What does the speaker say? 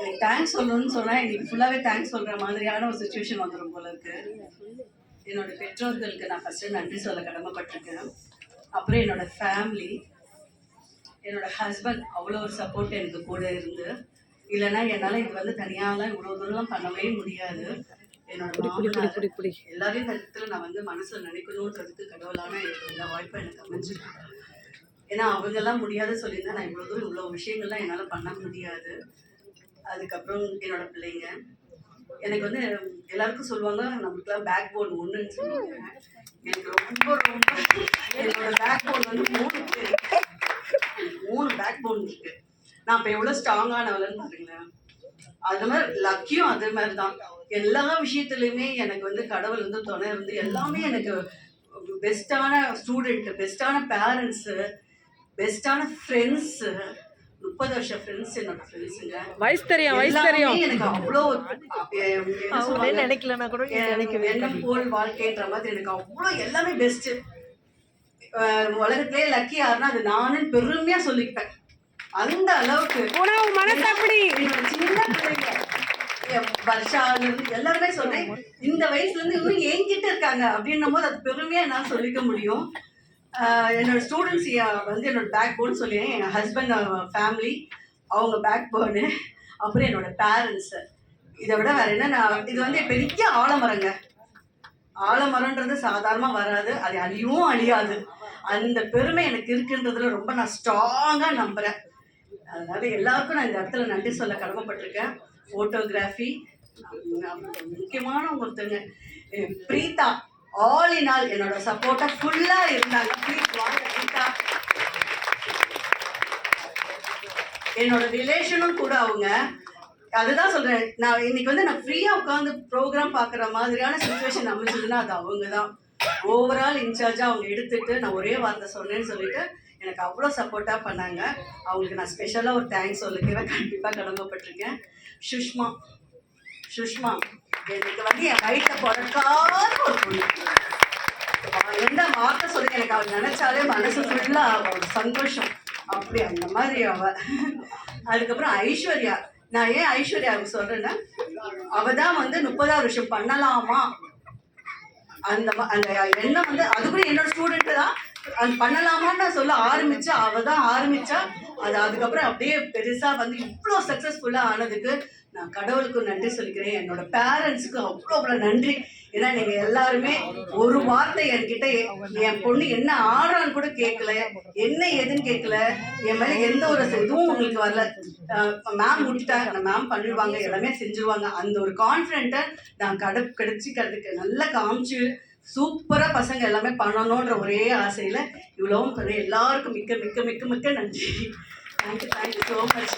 எனக்கு தேங்க்ஸ் சொல்லணும்னு சொன்னா இன்னைக்கு ஃபுல்லாவே தேங்க்ஸ் சொல்ற மாதிரியான ஒரு சுச்சுவேஷன் வந்துடும் போல இருக்கு. என்னோட பெற்றோர்களுக்கு நான் ஃபர்ஸ்ட் நன்றி சொல்ல கடமைப்பட்டிருக்கேன். அப்புறம் என்னோட ஃபேமிலி என்னோட ஹஸ்பண்ட் அவ்வளோ ஒரு சப்போர்ட் எனக்கு கூட இருந்து இல்லைன்னா என்னால் இது வந்து தனியாலாம் இவ்வளோ தூரம் பண்ணவே முடியாது. என்னோட எல்லாரையும் இந்த இடத்துல நான் வந்து மனசுல நினைக்கணுன்றதுக்கு கடவுளான எனக்கு இந்த வாய்ப்பு எனக்கு அமைஞ்சிருக்கு. ஏன்னா அவங்கெல்லாம் முடியாத சொல்லியிருந்தா நான் இவ்வளோ தூரம் இவ்வளோ விஷயங்கள்லாம் என்னால் பண்ண முடியாது. அதுக்கப்புறம் என்னோட பிள்ளைங்க. எனக்கு வந்து எல்லாருக்கும் சொல்லுவாங்க நம்மளுக்குலாம் பேக் போன் ஒன்றுன்னு சொல்லுவாங்க. எனக்கு ரொம்ப ரொம்ப என்னோட பேக் போன் வந்து மூணு மூணு பேக் போன் இருக்கு. நான் இப்போ எவ்வளோ ஸ்ட்ராங்கானவளன்னு பாருங்களேன். அது மாதிரி லக்கியும் அதே மாதிரி தான். எல்லா விஷயத்துலையுமே எனக்கு வந்து கடவுள் வந்து துணை இருந்து எல்லாமே எனக்கு பெஸ்ட்டான ஸ்டூடெண்ட்டு பெஸ்ட்டான பேரண்ட்ஸு பெஸ்ட்டான ஃப்ரெண்ட்ஸு முப்பது வருஷம் ஃப்ரெண்ட்ஸ் என்னோட ஃப்ரெண்ட்ஸுங்க வயசு தெரியும் வயசு தெரியும் எனக்கு அவ்வளோ என்ன அவங்களே? நினைக்கலன்னா கூட நினைக்கவே எண்ணம் போல் வாழ்க்கைன்ற மாதிரி எனக்கு அவ்வளோ எல்லாமே பெஸ்ட்டு உலகத்திலே லக்கி யாருன்னா அது நானும் பெருமையா சொல்லிப்பேன் அந்த அளவுக்கு உணவு மனசு அப்படி சின்ன பிள்ளைங்க எல்லாருமே சொல்றேன் இந்த வயசுல இருந்து இன்னும் என்கிட்ட இருக்காங்க அப்படின்னும் போது அது பெருமையா என்னால் சொல்லிக்க முடியும். என்னோட ஸ்டூடெண்ட்ஸ் வந்து என்னோட பேக் போன் சொல்லிடுறேன் என் ஹஸ்பண்ட் ஃபேமிலி அவங்க பேக் போனு அப்புறம் என்னோட பேரண்ட்ஸு இதை விட வேற என்ன நான் இது வந்து பெரிய ஆலமரங்க. ஆலமரம்ன்றது சாதாரணமாக வராது அது அழியவும் அழியாது. அந்த பெருமை எனக்கு இருக்குன்றதுல ரொம்ப நான் ஸ்ட்ராங்காக நம்புகிறேன் அதனால எல்லாருக்கும் நான் இந்த இடத்துல நன்றி சொல்ல கடமைப்பட்டிருக்கேன். ஃபோட்டோகிராஃபி முக்கியமான ஒருத்தங்க பிரீதா. ஆல் இன் ஆல் என்னோட சப்போர்ட்டா ஃபுல்லா இருந்தாங்க. ப்ளீஸ் வாங்க பிரீதா என்னோட ரிலேஷனும் கூட அவங்க. அதுதான் சொல்றேன். நான் இன்னைக்கு வந்து நான் ஃப்ரீயா உட்காந்து ப்ரோக்ராம் பார்க்குற மாதிரியான சுச்சுவேஷன் அமைஞ்சதுன்னா அது அவங்க தான் ஓவரால் இன்சார்ஜா அவங்க எடுத்துட்டு நான் ஒரே வார்த்தை சொன்னேன்னு சொல்லிட்டு எனக்கு அவ்வளோ சப்போர்ட்டாக பண்ணாங்க. அவங்களுக்கு நான் ஸ்பெஷலாக ஒரு தேங்க்ஸ் சொல்லிக்கிறேன். கண்டிப்பாக கடமைப்பட்டிருக்கேன் சுஷ்மா சுஷ்மா எனக்கு வந்து என் வயிற்ற பிறக்காத ஒரு பொண்ணு. அவ என்ன வார்த்தை சொல்லி எனக்கு அவள் நினைச்சாலே மனசு ஃபுல்லா ஒரு சந்தோஷம். அப்படி அந்த மாதிரி அவ. அதுக்கப்புறம் ஐஸ்வர்யா. நான் ஏன் ஐஸ்வர்யாவுக்கு சொல்றேன்னா அவ தான் வந்து முப்பதாவது வருஷம் பண்ணலாமா? அந்த அந்த எண்ணம் வந்து அது கூட என்னோட ஸ்டூடெண்ட் தான். அது பண்ணலாமான்னு நான் சொல்ல ஆரம்பிச்சா அவ தான் ஆரம்பிச்சா அது அதுக்கப்புறம் அப்படியே பெருசா வந்து இவ்வளோ சக்சஸ்ஃபுல்லா ஆனதுக்கு நான் கடவுளுக்கு நன்றி சொல்லிக்கிறேன். என்னோட பேரண்ட்ஸுக்கு அவ்வளோ அவ்வளோ நன்றி. ஏன்னா நீங்க எல்லாருமே ஒரு வார்த்தை என்கிட்ட என் பொண்ணு என்ன ஆடுறான்னு கூட கேட்கல. என்ன ஏதுன்னு கேட்கல. என் மேல எந்த ஒரு இதுவும் உங்களுக்கு வரல. மேம் விட்டுட்டாங்க மேம் பண்ணிடுவாங்க. எல்லாமே செஞ்சுருவாங்க. அந்த ஒரு கான்ஃபிடென்ட்டை நான் கட கிடைச்சிக்கிறதுக்கு நல்லா காமிச்சு சூப்பராக பசங்க எல்லாமே பண்ணணுன்ற ஒரே ஆசையில் இவ்வளவும் பண்ண எல்லாருக்கும் மிக்க மிக்க மிக்க மிக்க நன்றி. Thank you thank you so much